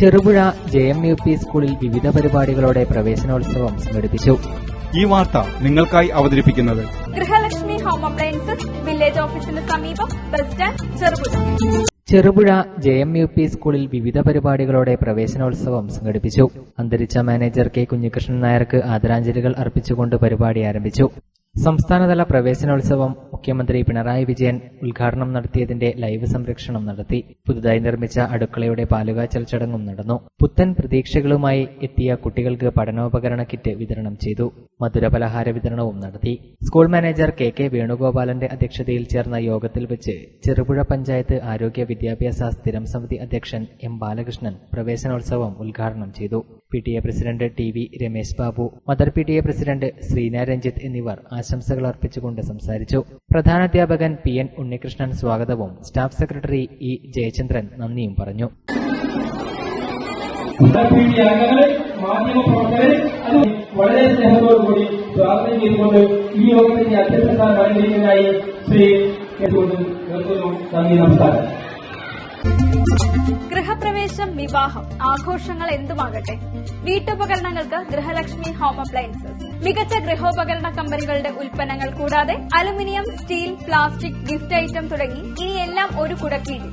Cherupuzha J M U P സ്കൂളിൽ വിവിധ പരിപാടികളോടെ പ്രവേശനോത്സവം സംഘടിപ്പിച്ചു. ഈ വാർത്ത നിങ്ങൾക്കായി അവതരിപ്പിക്കുന്നത് ഗൃഹലക്ഷ്മി ഹോം അപ്ലയൻസസ് വില്ലേജ് ഓഫീസിന് സമീപം bus stand Cherupuzha. Cherupuzha J M U P സ്കൂളിൽ വിവിധ പരിപാടികളോടെ പ്രവേശനോത്സവം സംഘടിപ്പിച്ചു. അന്തരിച്ച മാനേജർ കെ കുഞ്ഞികൃഷ്ണൻ നായർക്ക് ആദരാഞ്ജലികൾ അർപ്പിച്ചുകൊണ്ട് പരിപാടി ആരംഭിച്ചു. സംസ്ഥാനതല പ്രവേശനോത്സവം മുഖ്യമന്ത്രി പിണറായി വിജയൻ ഉദ്ഘാടനം നടത്തിയതിന്റെ ലൈവ് സംരക്ഷണം നടത്തി. പുതുതായി നിർമ്മിച്ച അടുക്കളയുടെ പാലുകാച്ചൽ ചടങ്ങും നടന്നു. പുത്തൻ പ്രതീക്ഷകളുമായി എത്തിയ കുട്ടികൾക്ക് പഠനോപകരണ കിറ്റ് വിതരണം ചെയ്തു. മധുരപലഹാര വിതരണവും നടത്തി. സ്കൂൾ മാനേജർ കെ കെ വേണുഗോപാലന്റെ അധ്യക്ഷതയിൽ ചേർന്ന യോഗത്തിൽ വെച്ച് ചെറുപുഴ പഞ്ചായത്ത് ആരോഗ്യ വിദ്യാഭ്യാസ സ്ഥിരം സമിതി അധ്യക്ഷൻ എം ബാലകൃഷ്ണൻ പ്രവേശനോത്സവം ഉദ്ഘാടനം ചെയ്തു. P T A president T V Ramesh Babu mother P T A president Sreena Ranjith എന്നിവർ ആശംസകൾ അർപ്പിച്ചുകൊണ്ട് സംസാരിച്ചു. പ്രധാനാധ്യാപകൻ പി എൻ ഉണ്ണികൃഷ്ണൻ സ്വാഗതവും സ്റ്റാഫ് സെക്രട്ടറി ഇ ജയചന്ദ്രൻ നന്ദിയും പറഞ്ഞു. മാധ്യമ പ്രവർത്തകരെ വളരെ സ്നേഹത്തോടുകൂടി സ്വാഗതം ചെയ്തുകൊണ്ട് ഈ യോഗത്തിന്റെ അധ്യക്ഷസ്ഥാനം അലങ്കരിക്കുന്നതായി ശ്രീ നമസ്കാരം. ഗൃഹപ്രവേശം വിവാഹം ആഘോഷങ്ങൾ എന്തുമാകട്ടെ? വീട്ടുപകരണങ്ങൾക്ക് ഗൃഹലക്ഷ്മി ഹോം അപ്ലയൻസസ്. മികച്ച ഗൃഹോപകരണ കമ്പനികളുടെ ഉൽപ്പന്നങ്ങൾ കൂടാതെ aluminium steel plastic gift item തുടങ്ങി ഇനിയെല്ലാം ഒരു കുടക്കീഴിൽ.